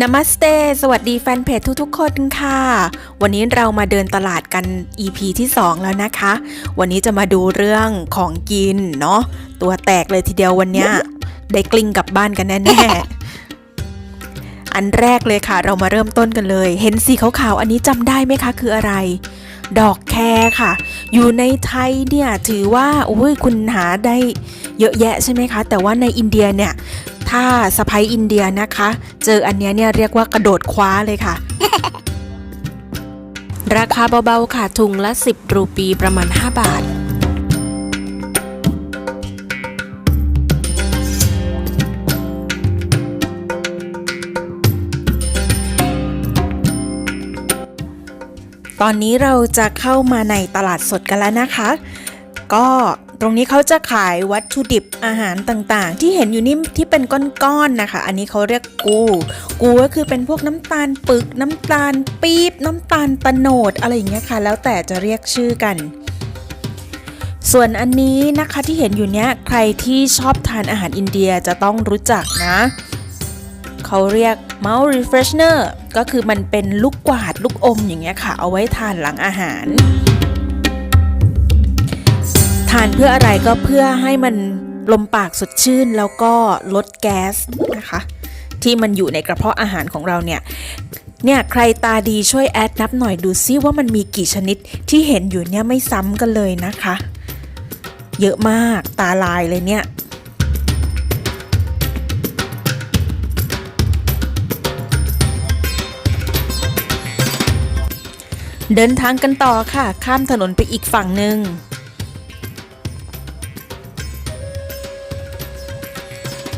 นามัสเตสวัสดีแฟนเพจทุกๆ คนค่ะ วันนี้เรามาเดินตลาดกัน EP ที่ 2 แล้วนะคะ วันนี้จะมาดูเรื่องของกินเนาะ ตัวแตกเลยทีเดียววันนี้ได้กลิ้งกลับบ้านกันแน่ๆ อันแรกเลยค่ะ เรามาเริ่มต้นกันเลย เห็นสีขาวๆ อันนี้จำได้ไหมคะ คืออะไร ดอกแครค่ะ อยู่ในไทยเนี่ยถือว่าอุ้ยคุณหาได้เยอะแยะใช่ไหมคะ แต่ว่าในอินเดียเนี่ย ถ้าสะพ้ยอินเดียนะคะ เจออันเนี้ยเนี่ยเรียกว่ากระโดดคว้าเลยค่ะ ราคาเบาๆค่ะถุงละ 10 รูปีประมาณ 5 บาทตอนนี้เราจะเข้ามาในตลาดสดกันแล้วนะคะ ก็ ตรงนี้เขาจะขายวัตถุดิบอาหารต่างๆ ที่เห็นอยู่นี่ที่เป็นก้อนๆนะคะ อันนี้เขาเรียกกู กูก็คือเป็นพวกน้ำตาลปึกน้ำตาลปี๊บน้ำตาลตะโนดอะไรอย่างเงี้ยค่ะ แล้วแต่จะเรียกชื่อกันส่วนอันนี้นะคะที่เห็นอยู่เนี้ยใครที่ชอบทานอาหารอินเดียจะต้องรู้จักนะ เขาเรียก mouth refreshener ก็คือมันเป็นลูกกวาดลูกอมอย่างเงี้ยค่ะ เอาไว้ทานหลังอาหาร ทานเพื่ออะไรก็เพื่อให้มันลมปากสดชื่นแล้วก็ลดแก๊สนะคะ ที่มันอยู่ในกระเพาะอาหารของเราเนี่ยเนี่ยใครตาดีช่วยแอดนับหน่อยดูซิว่ามันมีกี่ชนิดที่เห็นอยู่เนี่ยไม่ซ้ำกันเลยนะคะ เยอะมากตาลายเลยเนี่ยเดินทางกันต่อค่ะ ข้ามถนนไปอีกฝั่งหนึ่ง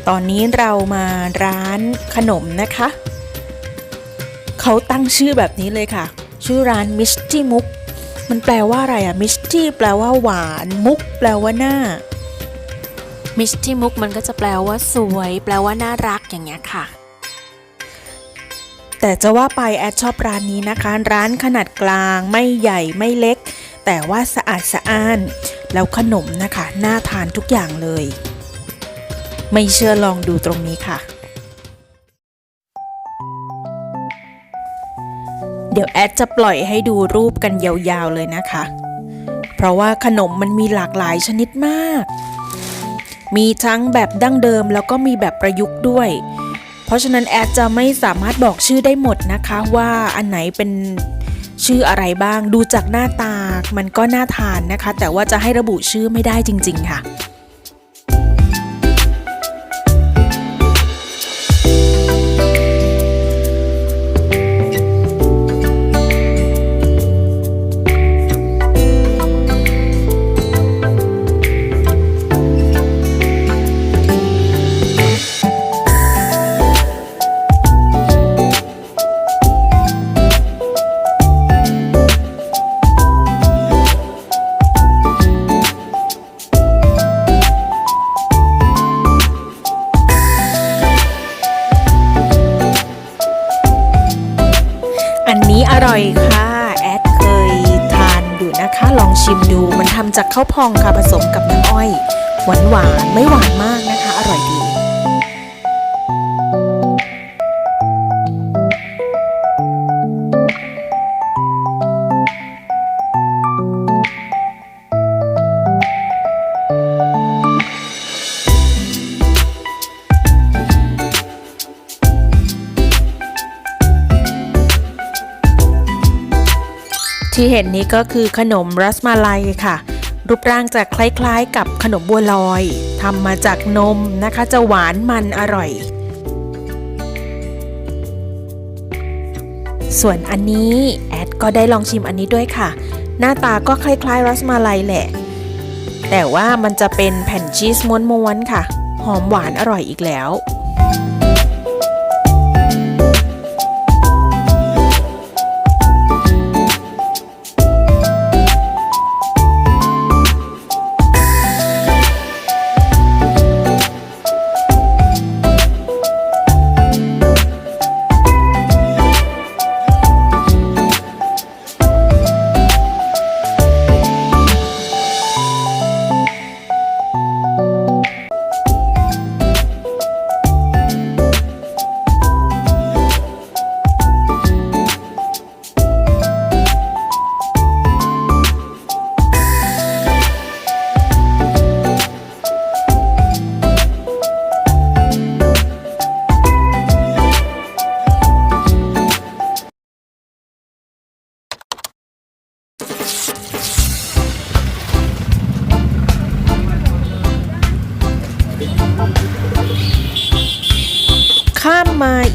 ตอนนี้เรามาร้านขนมนะคะ เขาตั้งชื่อแบบนี้เลยค่ะ ชื่อร้านมิสตี้มุกมันแปลว่าอะไรอะมิสตี้แปลว่าหวานมุกแปลว่าหน้ามิสตี้มุกมันก็จะแปลว่าสวย แปลว่าน่ารักอย่างเงี้ยค่ะ แต่จะว่าไปแอดชอบร้านนี้นะคะ ร้านขนาดกลางไม่ใหญ่ไม่เล็ก แต่ว่าสะอาดสะอ้าน แล้วขนมนะคะ น่าทานทุกอย่างเลย ไม่เชื่อลองดูตรงนี้ค่ะ เดี๋ยวแอดจะปล่อยให้ดูรูปกันยาวๆเลยนะคะ เพราะว่าขนมมันมีหลากหลายชนิดมาก มีทั้งแบบดั้งเดิมแล้วก็มีแบบประยุกต์ด้วย เพราะฉะนั้นแอดจะไม่สามารถบอกชื่อได้หมดนะคะว่าอันไหนเป็นชื่ออะไรบ้างดูจากหน้าตา มันก็น่าทานนะคะ แต่ว่าจะให้ระบุชื่อไม่ได้จริง ๆ ค่ะ อยู่นะคะ ลองชิมดูมันทำจากข้าวพองค่ะผสมกับน้ำอ้อย หวานหวานไม่หวานมากนะคะ อร่อยดี เห็นนี้ก็คือขนมรัสมาลัยค่ะ รูปร่างจะคล้ายๆ กับขนมบัวลอยทำมาจากนมนะคะจะหวานมันอร่อย ส่วนอันนี้แอดก็ได้ลองชิมอันนี้ด้วยค่ะ หน้าตาก็คล้ายๆรัสมาลัยแหละ แต่ว่ามันจะเป็นแผ่นชีสม้วนๆค่ะ หอมหวานอร่อยอีกแล้ว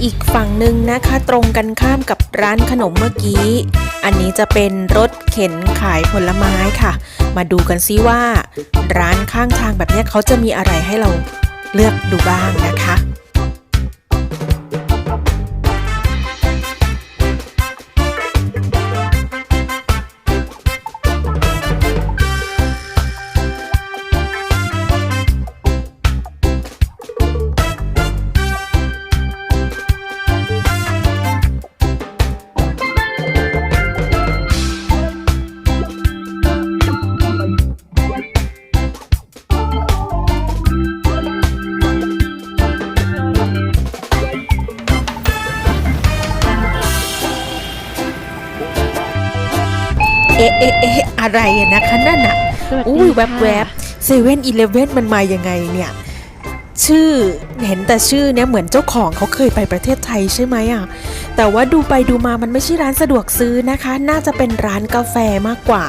อีกฝั่งหนึ่งนะคะ ตรงกันข้ามกับร้านขนมเมื่อกี้ อันนี้จะเป็นรถเข็นขายผลไม้ค่ะ มาดูกันซิว่า ร้านข้างทางแบบนี้เขาจะมีอะไรให้เราเลือกดูบ้างนะคะ เอ๊ะเอ๊ะเอ๊ะอะไรอะนะคะนั่นอะอุ้ยแวบแวบเซเว่นอีเลฟเว่นมันมายังไงเนี่ยชื่อเห็นแต่ชื่อเนี่ยเหมือนเจ้าของเขาเคยไปประเทศไทยใช่ไหมอะแต่ว่าดูไปดูมามันไม่ใช่ร้านสะดวกซื้อนะคะ น่าจะเป็นร้านกาแฟมากกว่า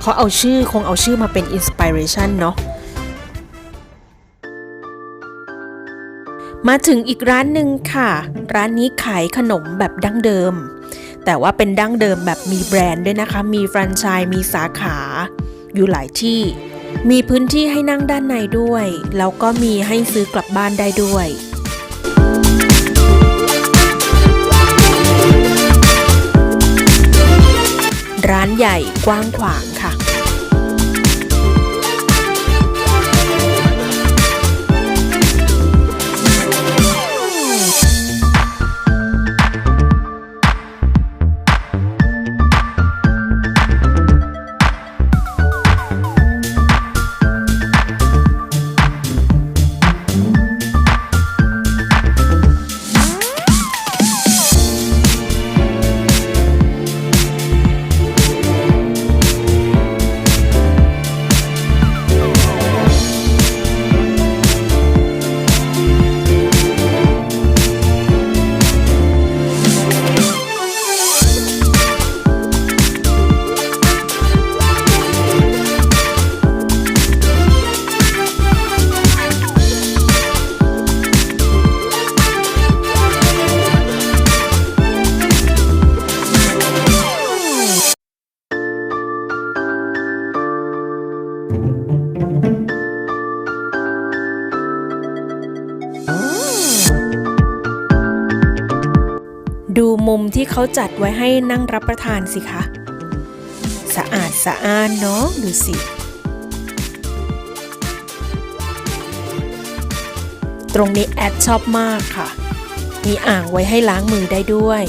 เขาเอาชื่อคงเอาชื่อมาเป็นอินสปิเรชันเนาะมาถึงอีกร้านหนึ่งค่ะ ร้านนี้ขายขนมแบบดั้งเดิม แต่ว่าเป็นดั้งเดิมแบบมีแบรนด์ด้วยนะคะ มีแฟรนไชส์มีสาขาอยู่หลายที่ มีพื้นที่ให้นั่งด้านในด้วย แล้วก็มีให้ซื้อกลับบ้านได้ด้วยร้านใหญ่กว้างขวาง เขาจัดไว้ให้นั่งรับประทานสิคะ สะอาดสะอ้านเนาะดูสิ ตรงนี้แอดชอบมากค่ะ มีอ่างไว้ให้ล้างมือได้ด้วย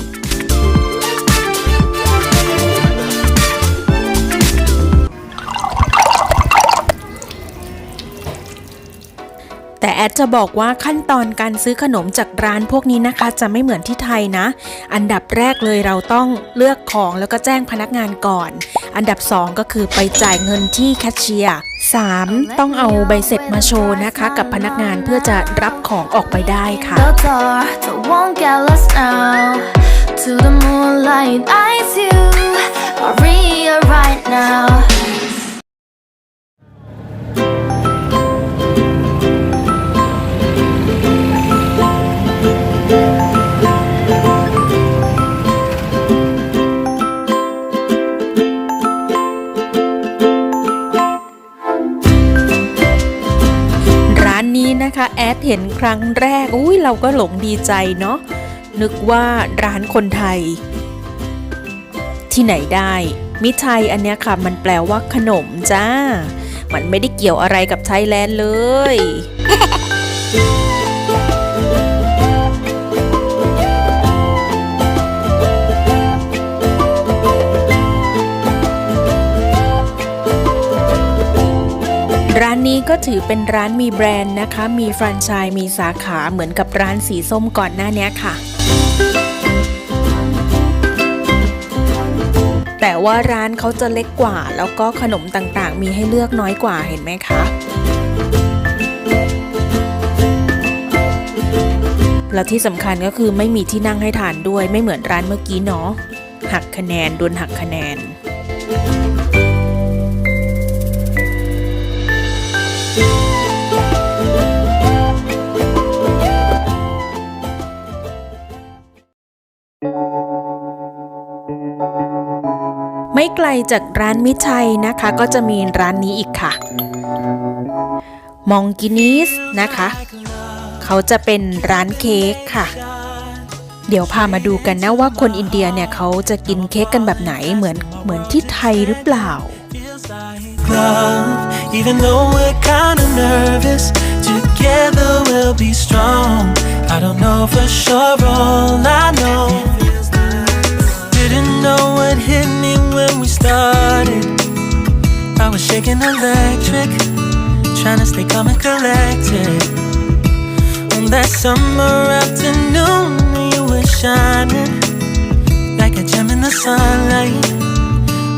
อดจะบอกว่าขั้นตอนการซื้อขนมจากร้านพวกนี้นะคะ จะไม่เหมือนที่ไทยนะ อันดับแรกเลยเราต้องเลือกของแล้วก็แจ้งพนักงานก่อน อันดับ 2 ก็คือไปจ่ายเงินที่แคชเชียร์ 3. ต้องเอาใบเสร็จมาโชว์นะคะ กับพนักงานเพื่อจะรับของออกไปได้ค่ะ To that won't get lost now. To the moonlight, eyes you, Maria, right now. นนี้นะคะแอดเห็นครั้งแรกอุ้ยเราก็หลงดีใจเนาะนึกว่าร้านคนไทย ที่ไหนได้ มิไทยอันเนี้ยค่ะ มันแปลว่าขนมจ้า มันไม่ได้เกี่ยวอะไรกับไทยแลนด์เลย นี้ก็ถือเป็นร้านมีแบรนด์นะคะ มีแฟรนไชส์มีสาขาเหมือนกับร้านสีส้มก่อนหน้านี้ค่ะ แต่ว่าร้านเขาจะเล็กกว่า แล้วก็ขนมต่างๆ มีให้เลือกน้อยกว่าเห็นไหมคะแล้วที่สำคัญก็คือไม่มีที่นั่งให้ทานด้วยไม่เหมือนร้านเมื่อกี้เนาะหักคะแนนโดนหักคะแนน ไม่ไกลจากร้านมิชัยนะคะ ก็จะมีร้านนี้อีกค่ะ มองกินิสนะคะ เขาจะเป็นร้านเค้กค่ะ เดี๋ยวพามาดูกันนะว่าคนอินเดียเนี่ยเขาจะกินเค้กกันแบบไหนเหมือนเหมือนที่ไทยหรือเปล่า Even though we're kinda nervous Together we'll be strong I don't know for sure all I know Hit me when we started. I was shaking electric, trying to stay calm and collected. On that summer afternoon, you were shining like a gem in the sunlight.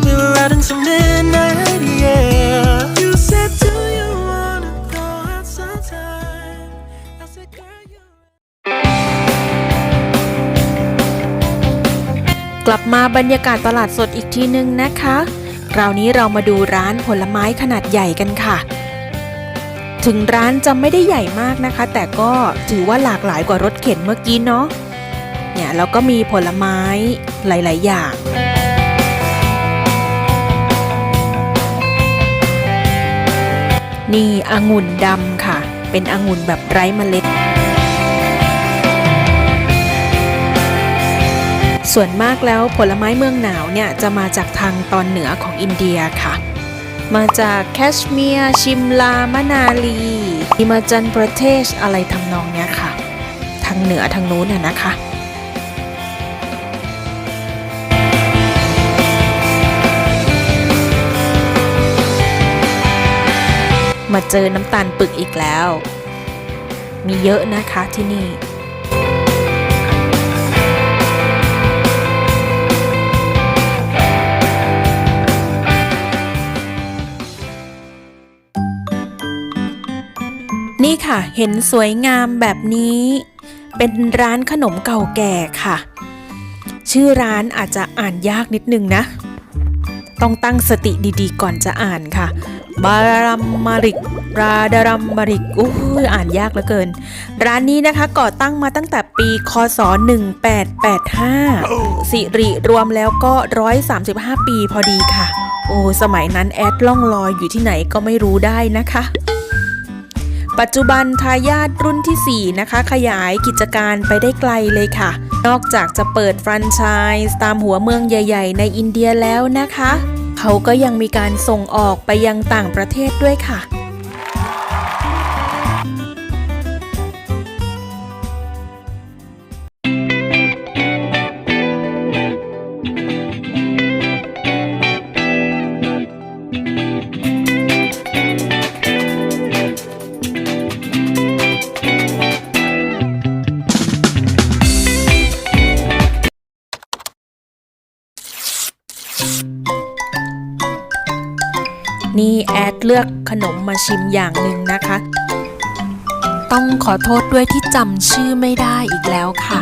We were out until midnight, yeah. กลับมาบรรยากาศตลาดสดอีกทีนึงนะคะ คราวนี้เรามาดูร้านผลไม้ขนาดใหญ่กันค่ะ ถึงร้านจะไม่ได้ใหญ่มากนะคะ แต่ก็ถือว่าหลากหลายกว่ารถเข็นเมื่อกี้เนาะ เนี่ยแล้วก็มีผลไม้หลาย ๆ อย่างนี่องุ่นดำค่ะ เป็นองุ่นแบบไร้เมล็ด ส่วนมากแล้วผลไม้เมืองหนาวเนี่ยจะมาจากทางตอนเหนือของอินเดียค่ะ มาจากแคชเมียร์ชิมลามะนาลีฮิมาจันประเทศอะไรทำนองเนี้ยค่ะ ทางเหนือทางนู้นน่ะนะคะมาเจอน้ำตาลปึกอีกแล้ว มีเยอะนะคะที่นี่ นี่ค่ะ เห็นสวยงามแบบนี้ เป็นร้านขนมเก่าแก่ค่ะ ชื่อร้านอาจจะอ่านยากนิดนึงนะ ต้องตั้งสติดีๆ ก่อนจะอ่านค่ะ บารัมมาริกราดารัมมาริกอู้อ่านยากเหลือเกิน ร้านนี้นะคะก่อตั้งมาตั้งแต่ปี คศ 1885 สิริรวมแล้วก็ 135 ปีพอดีค่ะ โอ้ สมัยนั้นแอดล่องลอยอยู่ที่ไหนก็ไม่รู้ได้นะคะ ปัจจุบันทายาทรุ่นที่ 4 นะคะ ขยายกิจการไปได้ไกลเลยค่ะ นอกจากจะเปิดแฟรนไชส์ตามหัวเมืองใหญ่ ๆ ในอินเดียแล้วนะคะ เขาก็ยังมีการส่งออกไปยังต่างประเทศด้วยค่ะ เลือกขนมมาชิมอย่างหนึ่งนะคะ ต้องขอโทษด้วยที่จำชื่อไม่ได้อีกแล้วค่ะ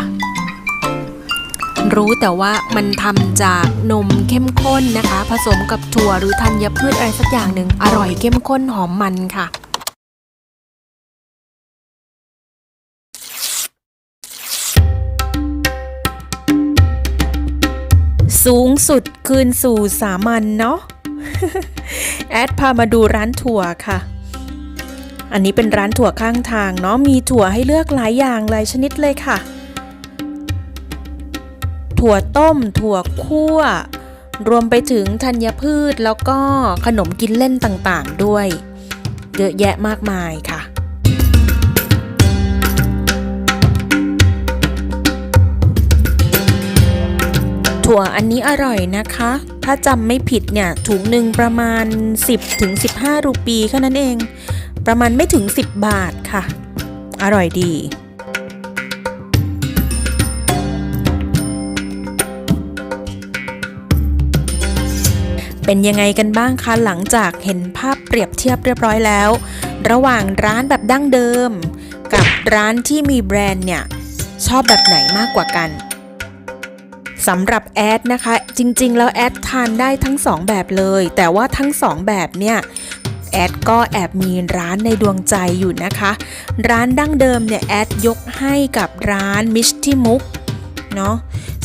รู้แต่ว่ามันทำจากนมเข้มข้นนะคะ ผสมกับถั่วหรือธัญพืชอะไรสักอย่างหนึ่งอร่อยเข้มข้นหอมมันค่ะสูงสุดคืนสู่สามัญเนาะ แอดพามาดูร้านถั่วค่ะ อันนี้เป็นร้านถั่วข้างทางเนาะมีถั่วให้เลือกหลายอย่างหลายชนิดเลยค่ะ ถั่วต้ม ถั่วคั่ว รวมไปถึงธัญพืชแล้วก็ขนมกินเล่นต่างๆด้วย เยอะแยะมากมายค่ะถั่วอันนี้อร่อยนะคะ ถ้าจำไม่ผิดเนี่ยถุงหนึ่งประมาณ 10ถึง15 รูปีแค่นั้นเอง ประมาณไม่ถึง 10 บาทค่ะ อร่อยดีเป็นยังไงกันบ้างคะหลังจากเห็นภาพเปรียบเทียบเรียบร้อยแล้ว ระหว่างร้านแบบดั้งเดิม กับร้านที่มีแบรนด์เนี่ย ชอบแบบไหนมากกว่ากัน สำหรับแอดนะคะ จริง ๆ แล้วแอดทานได้ทั้ง 2 แบบเลย แต่ว่าทั้ง 2 แบบเนี่ยแอดก็แอบมีร้านในดวงใจอยู่นะคะ ร้านดั้งเดิมเนี่ยแอดยกให้กับร้านมิชที่มุกเนาะ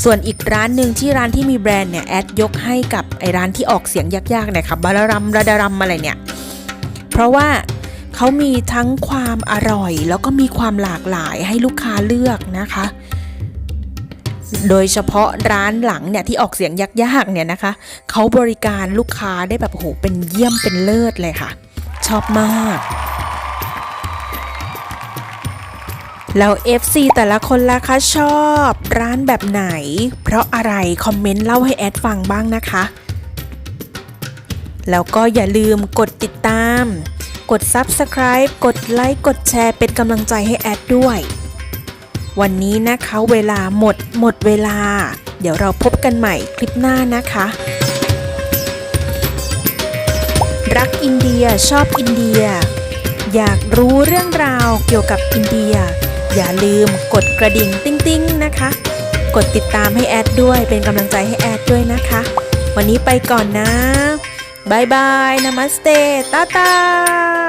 ส่วนอีกร้านหนึ่งที่ร้านที่มีแบรนด์เนี่ยแอดยกให้กับไอร้านที่ออกเสียงยากๆเนี่ยค่ะบารารัมระดารัมอะไรเนี่ย เพราะว่าเขามีทั้งความอร่อย แล้วก็มีความหลากหลายให้ลูกค้าเลือกนะคะ โดยเฉพาะร้านหลังเนี่ยที่ออกเสียงยากๆเนี่ยนะคะเขาบริการลูกค้าได้แบบโหเป็นเยี่ยมเป็นเลิศเลยค่ะ ชอบมาก แล้ว FC แต่ละคนล่ะคะชอบร้านแบบไหน เพราะอะไรคอมเมนต์เล่าให้แอดฟังบ้างนะคะ แล้วก็อย่าลืมกดติดตาม กด Subscribe กดไลค์กดแชร์เป็นกำลังใจให้แอดด้วย วันนี้นะคะเวลาหมดหมดเวลา เดี๋ยวเราพบกันใหม่คลิปหน้านะคะ รักอินเดียชอบอินเดีย อยากรู้เรื่องราวเกี่ยวกับอินเดีย อย่าลืมกดกระดิ่งติ้งๆนะคะ กดติดตามให้แอดด้วยเป็นกำลังใจให้แอดด้วยนะคะ วันนี้ไปก่อนนะบายบายนามัสเตตาตา